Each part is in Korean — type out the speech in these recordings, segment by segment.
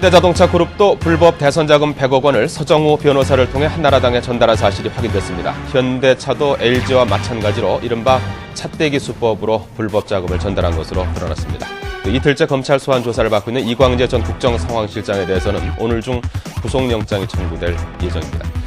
현대자동차 그룹도 불법 대선 자금 100억 원을 서정우 변호사를 통해 한나라당에 전달한 사실이 확인됐습니다. 현대차도 LG와 마찬가지로 이른바 차떼기 수법으로 불법 자금을 전달한 것으로 드러났습니다. 그 이틀째 검찰 소환 조사를 받고 있는 이광재 전 국정상황실장에 대해서는 오늘 중 구속영장이 청구될 예정입니다.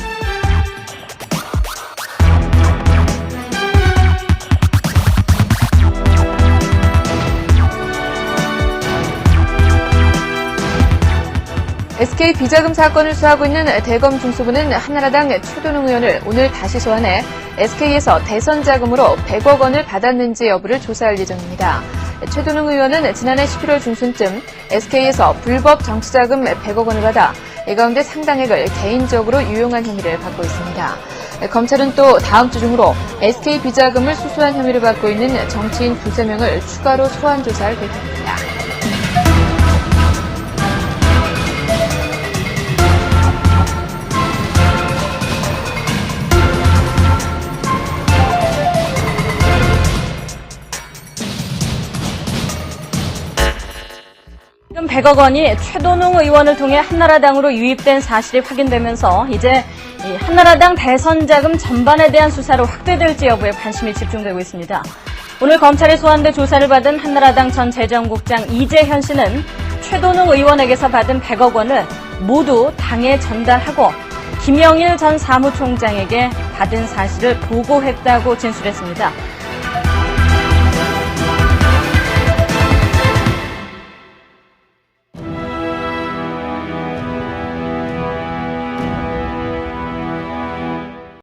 SK 비자금 사건을 수사하고 있는 대검 중수부는 한나라당 최도능 의원을 오늘 다시 소환해 SK에서 대선 자금으로 100억 원을 받았는지 여부를 조사할 예정입니다. 최도능 의원은 지난해 11월 중순쯤 SK에서 불법 정치자금 100억 원을 받아 이 가운데 상당액을 개인적으로 유용한 혐의를 받고 있습니다. 검찰은 또 다음 주 중으로 SK 비자금을 수수한 혐의를 받고 있는 정치인 두세 명을 추가로 소환 조사할 계획입니다. 지금 100억 원이 최도농 의원을 통해 한나라당으로 유입된 사실이 확인되면서 이제 이 한나라당 대선 자금 전반에 대한 수사로 확대될지 여부에 관심이 집중되고 있습니다. 오늘 검찰에 소환돼 조사를 받은 한나라당 전 재정국장 이재현 씨는 최도농 의원에게서 받은 100억 원을 모두 당에 전달하고 김영일 전 사무총장에게 받은 사실을 보고했다고 진술했습니다.